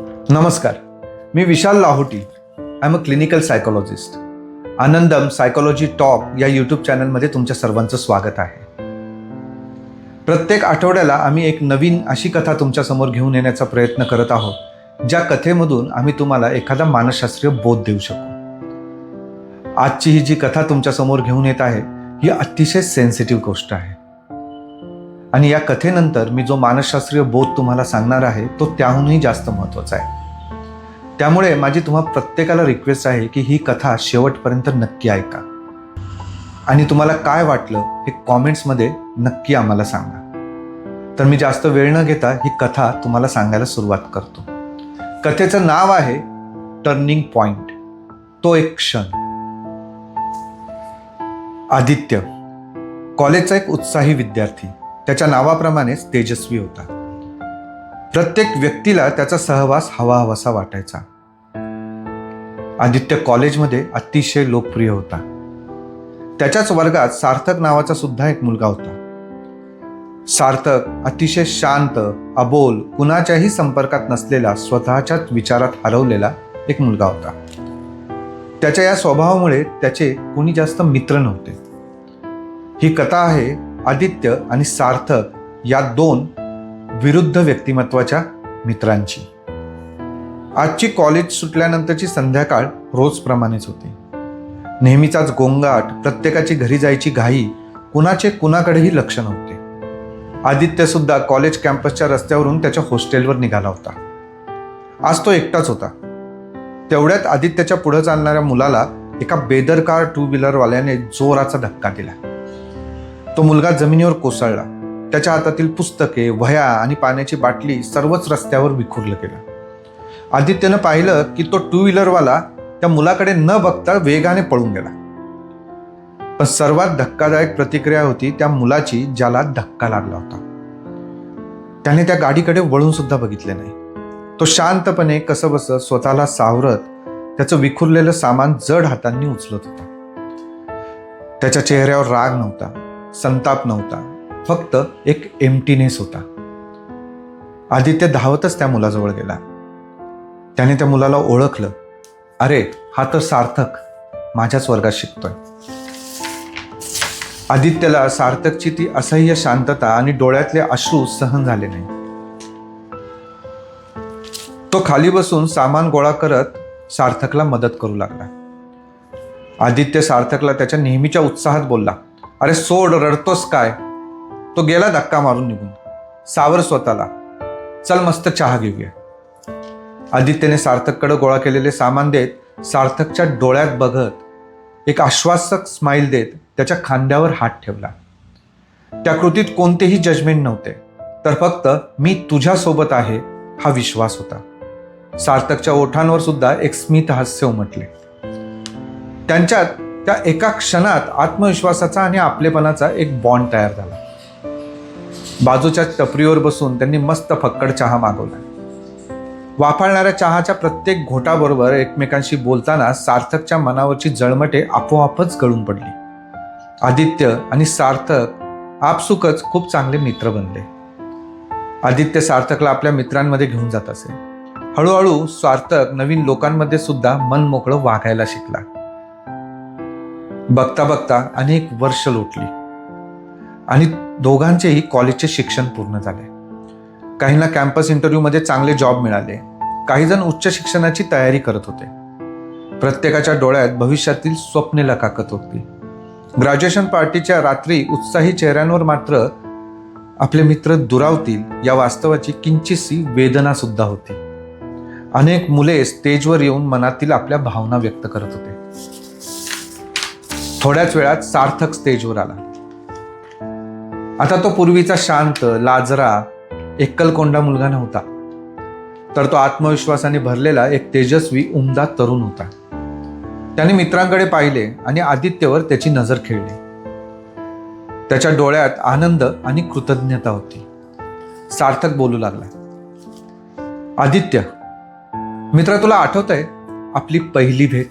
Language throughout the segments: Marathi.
नमस्कार. मी Vishal Lahoti. I am a clinical psychologist Anandam psychology talk या यूट्यूब चॅनलमध्ये तुमच्या सर्वांचं स्वागत आहे. प्रत्येक आठवड्याला आम्ही एक नवीन अशी कथा तुमच्यासमोर घेऊन येण्याचा प्रयत्न करत आहोत ज्या कथेमधून आम्ही तुम्हाला एखादा मानसशास्त्रीय बोध देऊ शकू. आजची ही जी कथा तुमच्यासमोर घेऊन येत आहे ही अतिशय सेन्सिटिव्ह गोष्ट आहे. आणि या कथेनंतर मी जो मानसशास्त्रीय बोध तुम्हाला सांगणार आहे तो त्याहूनही जास्त महत्त्वाचा आहे. त्यामुळे माझी तुम्हा प्रत्येकाला रिक्वेस्ट आहे की ही कथा शेवटपर्यंत नक्की ऐका. आणि तुम्हाला काय वाटलं हे कॉमेंट्समध्ये नक्की आम्हाला सांगा. तर मी जास्त वेळ न घेता ही कथा तुम्हाला सांगायला सुरुवात करतो. कथेचं नाव आहे टर्निंग पॉइंट तो एक क्षण. आदित्य. कॉलेजचा एक उत्साही विद्यार्थी. त्याच्या नावाप्रमाणेच तेजस्वी होता. प्रत्येक व्यक्तीला त्याचा सहवास हवा हवासा वाटायचा. आदित्य कॉलेजमध्ये अतिशय लोकप्रिय होता. त्याच्याच वर्गात सार्थक नावाचा सुद्धा एक मुलगा होता. सार्थक अतिशय शांत अबोल कुणाच्याही संपर्कात नसलेला स्वतःच्याच विचारात हरवलेला एक मुलगा होता. त्याच्या या स्वभावामुळे त्याचे कोणी जास्त मित्र नव्हते. ही कथा आहे आदित्य आणि सार्थक या दोन विरुद्ध व्यक्तिमत्वाच्या मित्रांची. आजची कॉलेज सुटल्यानंतरची संध्याकाळ रोजप्रमाणेच होती. नेहमीचाच गोंगाट प्रत्येकाची घरी जायची घाई कुणाचे कुणाकडेही लक्ष नव्हते. आदित्य सुद्धा कॉलेज कॅम्पसच्या रस्त्यावरून त्याच्या हॉस्टेलवर निघाला होता. आज तो एकटाच होता. तेवढ्यात आदित्यच्या पुढे चालणाऱ्या मुलाला एका बेदरकार टू व्हीलरवाल्याने जोराचा धक्का दिला. तो मुलगा जमिनीवर कोसळला. त्याच्या हातातील पुस्तके वह्या आणि पाण्याची बाटली सर्वच रस्त्यावर विखुरलं गेलं. आदित्यनं पाहिलं की तो टू व्हीलरवाला त्या मुलाकडे न बघता वेगाने पळून गेला. पण सर्वात धक्कादायक प्रतिक्रिया होती त्या मुलाची ज्याला धक्का लागला होता. त्याने त्या गाडीकडे वळून सुद्धा बघितले नाही. तो शांतपणे कसं स्वतःला सावरत त्याचं विखुरलेलं सामान जड हातांनी उचलत होता. त्याच्या चेहऱ्यावर राग नव्हता. संताप नव्हता. फक्त एक एमटीनेस होता. आदित्य धावतच त्या मुलाजवळ गेला. त्याने त्या मुलाला ओळखलं. अरे हा तर सार्थक. माझ्याच वर्गात शिकतोय. आदित्यला सार्थकची ती असह्य शांतता आणि डोळ्यातले अश्रू सहन झाले नाही. तो खाली बसून सामान गोळा करत सार्थकला मदत करू लागला. आदित्य सार्थकला त्याच्या नेहमीच्या उत्साहात बोलला. अरे सोड रडतोस काय? तो गेला धक्का मारून निघून. सावर स्वतःला. चल मस्त चहा घेऊया. आदित्यने सार्थककडे गोळा केलेले सामान देत सार्थकच्या डोळ्यात बघत एक आश्वासक स्माईल देत त्याच्या खांद्यावर हात ठेवला. त्या कृतीत कोणतेही जजमेंट नव्हते तर फक्त मी तुझ्यासोबत आहे हा विश्वास होता. सार्थकच्या ओठांवर सुद्धा एक स्मित हास्य उमटले. त्यांच्यात त्या एका क्षणात आत्मविश्वासाचा आणि आपलेपणाचा एक बॉन्ड तयार झाला. बाजूच्या टपरीवर बसून त्यांनी मस्त फक्कड चहा मागवला. वापरणाऱ्या चहाच्या प्रत्येक घोटाबरोबर एकमेकांशी बोलताना सार्थकच्या मनावरची जळमटे आपोआपच गळून पडली. आदित्य आणि सार्थक आपसुकच खूप चांगले मित्र बनले. आदित्य सार्थकला आपल्या मित्रांमध्ये घेऊन जात असे. हळूहळू सार्थक नवीन लोकांमध्ये सुद्धा मन मोकळं वागायला शिकला. बघता बघता अनेक वर्ष लोटली. आणि दोघांचेही कॉलेजचे शिक्षण पूर्ण झाले. काहींना कॅम्पस इंटरव्ह्यूमध्ये चांगले जॉब मिळाले. काही जण उच्च शिक्षणाची तयारी करत होते. प्रत्येकाच्या डोळ्यात भविष्यातील स्वप्ने लकाकत होती. ग्रॅज्युएशन पार्टीच्या रात्री उत्साही चेहऱ्यांवर मात्र आपले मित्र दुरावतील या वास्तवाची किंचितशी वेदना सुद्धा होती. अनेक मुले स्टेजवर येऊन मनातील आपल्या भावना व्यक्त करत होते. थोड्याच वेळात सार्थक स्टेजवर आला. आता तो पूर्वीचा शांत लाजरा एकलकोंडा मुलगा नव्हता. तर तो आत्मविश्वासाने भरलेला एक तेजस्वी उमदा तरुण होता. त्याने मित्रांकडे पाहिले आणि आदित्यवर त्याची नजर खेळली. त्याच्या डोळ्यात आनंद आणि कृतज्ञता होती. सार्थक बोलू लागला. आदित्य मित्र तुला आठवत आहे आपली पहिली भेट?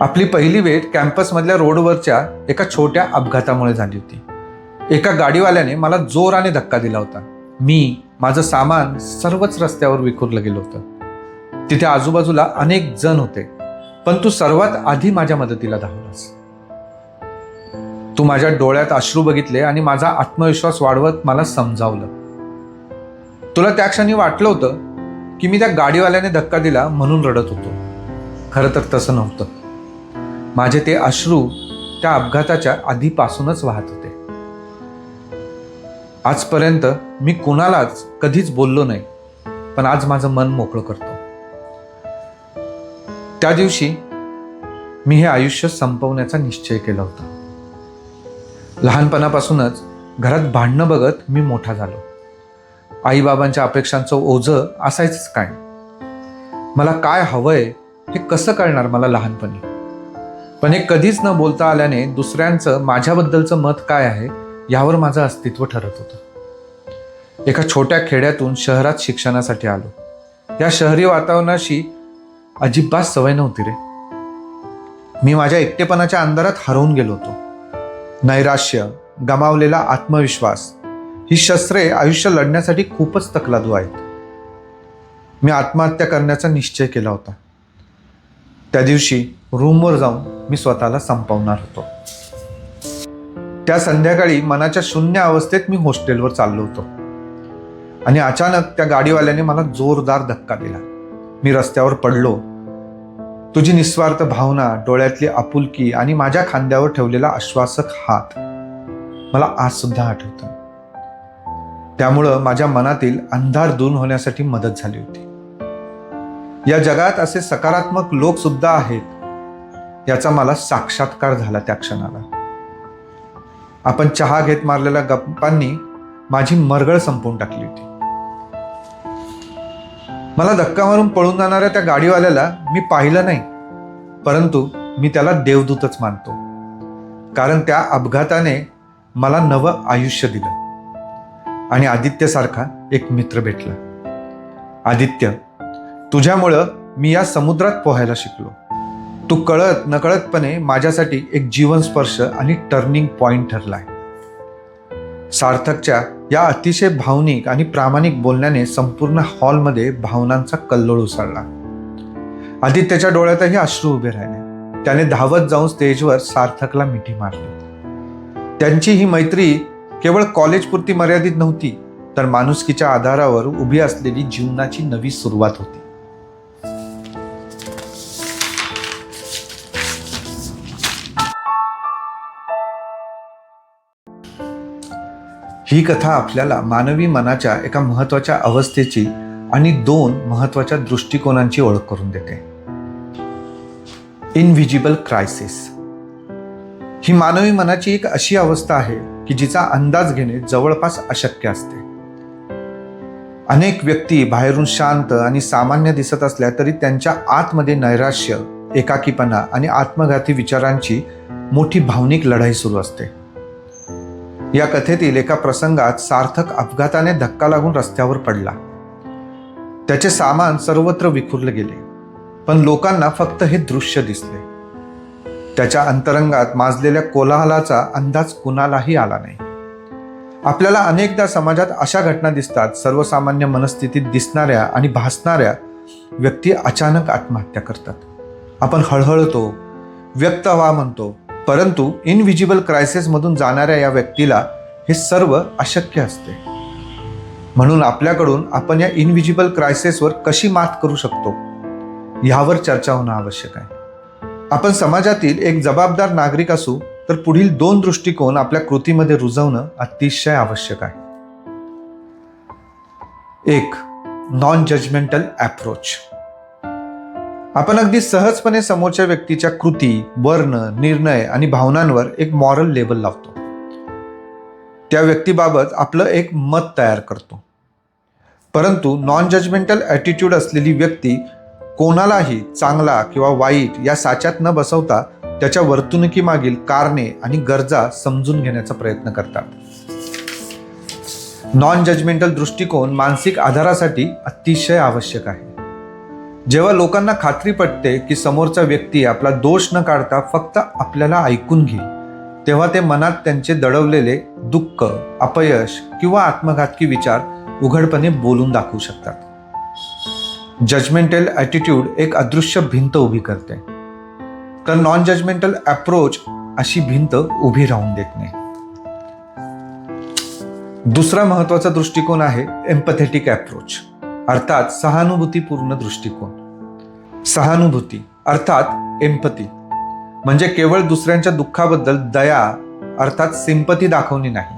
आपली पहिली भेट कॅम्पसमधल्या रोडवरच्या एका छोट्या अपघातामुळे झाली होती. एका गाडीवाल्याने मला जोराने धक्का दिला होता. मी माझं सामान सर्वच रस्त्यावर विखुरलं गेलं होतं. तिथे आजूबाजूला अनेक जण होते पण तू सर्वात आधी माझ्या मदतीला धावलास तू माझ्या डोळ्यात अश्रू बघितले आणि माझा आत्मविश्वास वाढवत मला समजावलं. तुला त्या क्षणी वाटलं होतं की मी त्या गाडीवाल्याने धक्का दिला म्हणून रडत होतो. खरं तर तसं नव्हतं. माझे ते अश्रू त्या अपघाताच्या आधीपासूनच वाहत होते. आजपर्यंत मी कुणालाच कधीच बोललो नाही पण आज माझं मन मोकळं करतो. त्या दिवशी मी हे आयुष्य संपवण्याचा निश्चय केला होता. लहानपणापासूनच घरात भांडणं बघत मी मोठा झालो. आईबाबांच्या अपेक्षांचं ओझं असायचंच काय? मला काय हवंय हे कसं कळणार मला लहानपणी? पण हे कधीच न बोलता आल्याने दुसऱ्यांचं माझ्याबद्दलचं मत काय आहे यावर माझं अस्तित्व ठरत होतं. एका छोट्या खेड्यातून शहरात शिक्षणासाठी आलो. या शहरी वातावरणाशी अजिबात सवय नव्हती रे. मी माझ्या एकटेपणाच्या अंधारात हरवून गेलो होतो. नैराश्य गमावलेला आत्मविश्वास ही शस्त्रे आयुष्य लढण्यासाठी खूपच तकलादू आहेत. मी आत्महत्या करण्याचा निश्चय केला होता. त्या दिवशी रूमवर जाऊन मी स्वतःला संपवणार होतो. त्या संध्याकाळी मनाच्या शून्य अवस्थेत मी हॉस्टेलवर चाललो होतो. आणि अचानक त्या गाडीवाल्याने मला जोरदार धक्का दिला. मी रस्त्यावर पडलो. तुझी निस्वार्थ भावना डोळ्यातली आपुलकी आणि माझ्या खांद्यावर ठेवलेला आश्वासक हात मला आज सुद्धा आठवतं. त्यामुळं माझ्या मनातील अंधार दूर होण्यासाठी मदत झाली होती. या जगात असे सकारात्मक लोक सुद्धा आहेत याचा मला साक्षात्कार झाला त्या क्षणाला. आपण चहा घेत मारलेल्या गप्पांनी माझी मरगळ संपवून टाकली होती. मला धक्का मारून पळून जाणाऱ्या त्या गाडीवाल्याला मी पाहिलं नाही परंतु मी त्याला देवदूतच मानतो. कारण त्या अपघाताने मला नवं आयुष्य दिलं आणि आदित्यसारखा एक मित्र भेटला. आदित्य तुझ्यामुळं मी या समुद्रात पोहायला शिकलो. तू कळत नकळतपणे माझ्यासाठी एक जीवनस्पर्श आणि टर्निंग पॉइंट ठरलाय. सार्थकच्या या अतिशय भावनिक आणि प्रामाणिक बोलण्याने संपूर्ण हॉलमध्ये भावनांचा कल्लोळ उसळला. आदित्यच्या डोळ्यातही अश्रू उभे राहिले. त्याने धावत जाऊन स्टेजवर सार्थकला मिठी मारली. त्यांची ही मैत्री केवळ कॉलेजपुरती मर्यादित नव्हती तर माणुसकीच्या आधारावर उभी असलेली जीवनाची नवी सुरुवात होती. ही कथा आपल्याला मानवी मनाच्या एका महत्त्वाच्या अवस्थेची आणि दोन महत्त्वाच्या दृष्टिकोनांची ओळख करून देते. इनव्हिजिबल क्रायसिस ही मानवी मनाची एक अशी अवस्था आहे की जिचा अंदाज घेणे जवळपास अशक्य असते. अनेक व्यक्ती बाहेरून शांत आणि सामान्य दिसत असल्या तरी त्यांच्या आतमध्ये नैराश्य एकाकीपणा आणि आत्मघाती विचारांची मोठी भावनिक लढाई सुरू असते. या कथेतील एका प्रसंगात सार्थक अपघाताने धक्का लागून रस्त्यावर पडला. त्याचे सामान सर्वत्र विखुरले गेले पण लोकांना फक्त हे दृश्य दिसले. त्याच्या अंतरंगात माजलेल्या कोलाहलाचा अंदाज कुणालाही आला नाही. आपल्याला अनेकदा समाजात अशा घटना दिसतात सर्वसामान्य मनस्थितीत दिसणाऱ्या आणि भासणाऱ्या व्यक्ती अचानक आत्महत्या करतात. आपण हळहळतो व्यक्त व्हा म्हणतो परंतु इनव्हिजिबल क्रायसिसमधून जाणाऱ्या या व्यक्तीला हे सर्व अशक्य असते. म्हणून आपल्याकडून आपण या इनव्हिजिबल क्रायसिसवर कशी मात करू शकतो? यावर चर्चा होणं आवश्यक आहे. आपण समाजातील एक जबाबदार नागरिक असू तर पुढील दोन दृष्टिकोन आपल्या कृतीमध्ये रुजवणं अतिशय आवश्यक आहे. एक नॉन जजमेंटल ॲप्रोच आपण अगदी सहजपणे समोरच्या व्यक्तीच्या कृती वर्ण निर्णय आणि भावनांवर एक मॉरल लेबल लावतो. त्या व्यक्तीबाबत आपलं एक मत तयार करतो. परंतु नॉन जजमेंटल ॲटिट्यूड असलेली व्यक्ती कोणालाही चांगला किंवा वाईट या साच्यात न बसवता त्याच्या वर्तणुकीमागील कारणे आणि गरजा समजून घेण्याचा प्रयत्न करतात. नॉन जजमेंटल दृष्टिकोन मानसिक आधारासाठी अतिशय आवश्यक आहे. जेव्हा लोकांना खात्री पटते की समोरचा व्यक्ती आपला दोष न काढता फक्त आपल्याला ऐकून घेईल तेव्हा ते मनात त्यांचे दडवलेले दुःख अपयश किंवा आत्मघातकी विचार उघडपणे बोलून दाखवू शकतात. जजमेंटल ॲटिट्यूड एक अदृश्य भिंत उभी करते. तर नॉन जजमेंटल अप्रोच अशी भिंत उभी राहून देत नाही. दुसरा महत्त्वाचा दृष्टिकोन आहे एम्पथेटिक अप्रोच अर्थात सहानुभूतीपूर्ण दृष्टिकोन. सहानुभूती अर्थात एम्पती म्हणजे केवळ दुसऱ्यांच्या दुःखाबद्दल दया अर्थात सिंपती दाखवणे नाही.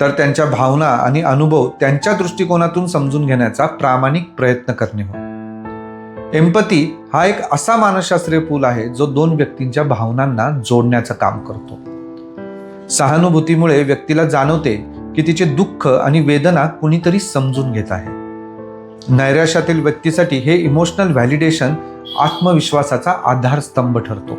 तर त्यांच्या भावना आणि अनुभव त्यांच्या दृष्टिकोनातून समजून घेण्याचा प्रामाणिक प्रयत्न करणे हो एम्पती हा एक असा मानसशास्त्रीय पूल आहे जो दोन व्यक्तींच्या भावनांना जोडण्याचं काम करतो. सहानुभूतीमुळे व्यक्तीला जाणवते की तिचे दुःख आणि वेदना कुणीतरी समजून घेत आहे. नैराश्यातील व्यक्तीसाठी हे इमोशनल व्हॅलिडेशन आत्मविश्वासाचा आधारस्तंभ ठरतो.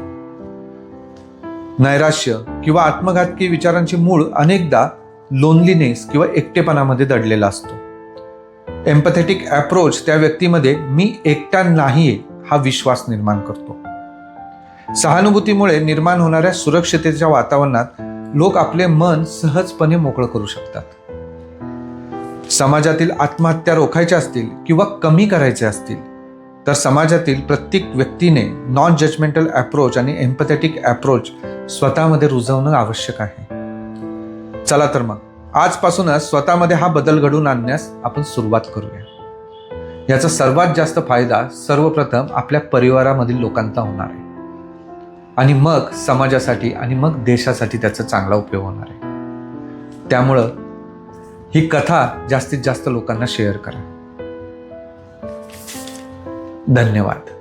नैराश्य किंवा आत्मघातकी विचारांची मूळ अनेकदा लोनलीनेस किंवा एकटेपणामध्ये दडलेला असतो. एम्पथेटिक अप्रोच त्या व्यक्तीमध्ये मी एकटा नाहीये हा विश्वास निर्माण करतो. सहानुभूतीमुळे निर्माण होणाऱ्या सुरक्षितेच्या वातावरणात लोक आपले मन सहजपणे मोकळं करू शकतात. समाजातील आत्महत्या रोखायच्या असतील किंवा कमी करायच्या असतील तर समाजातील प्रत्येक व्यक्तीने नॉन जजमेंटल ॲप्रोच आणि एम्पथेटिक ॲप्रोच स्वतःमध्ये रुजवणं आवश्यक आहे. चला तर मग आजपासूनच स्वतःमध्ये हा बदल घडवून आणण्यास आपण सुरुवात करूया. याचा सर्वात जास्त फायदा सर्वप्रथम आपल्या परिवारामधील लोकांचा होणार आहे. आणि मग समाजासाठी आणि मग देशासाठी त्याचा चांगला उपयोग होणार आहे. त्यामुळं ही कथा जास्तीत जास्त लोकांना शेअर करा. धन्यवाद.